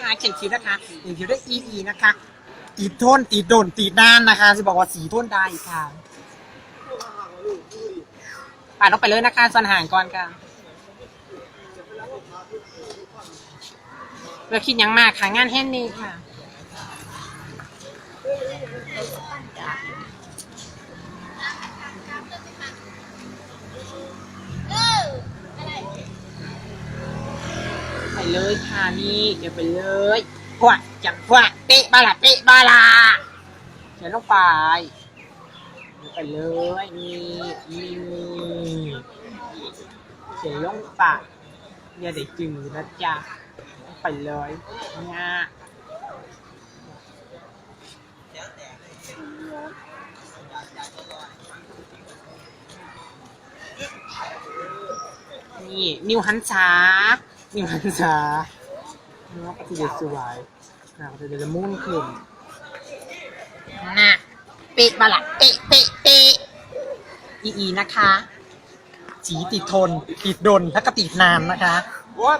คะเขียนคิ้วนะคะเขียนคิ้วด้วย EE นะคะติดทนติดโดนติดนานนะคะจะบอกว่าสีทนได้ค่ะปาดลงไปเลยนะคะส่วนห่างก่อนค่ะเลือกคิดยังมากค่ะงานแฮนด์เมดค่ะ เลยค่ะนี่เดี๋ยวไปเลยพวกจังพวกเปะบาลาเปะบาลาเดี๋ยวลงไปเดี๋ยวไปเลยนี่นี่เขียนลงไปเดี๋ยวได้จึงนะจ๊ะไปเลยเนี่ยนี่ นิวหันช้า นิวหันช้าเนื้อปฏิเดสวยนะปฏิเดสมุ่นขึ้นนะเป๊ะมาละเป๊ะเป๊ะเป๊ะอีอีนะคะสีติดทน ติดดนแล้วก็ติดนานนะคะโอ้ย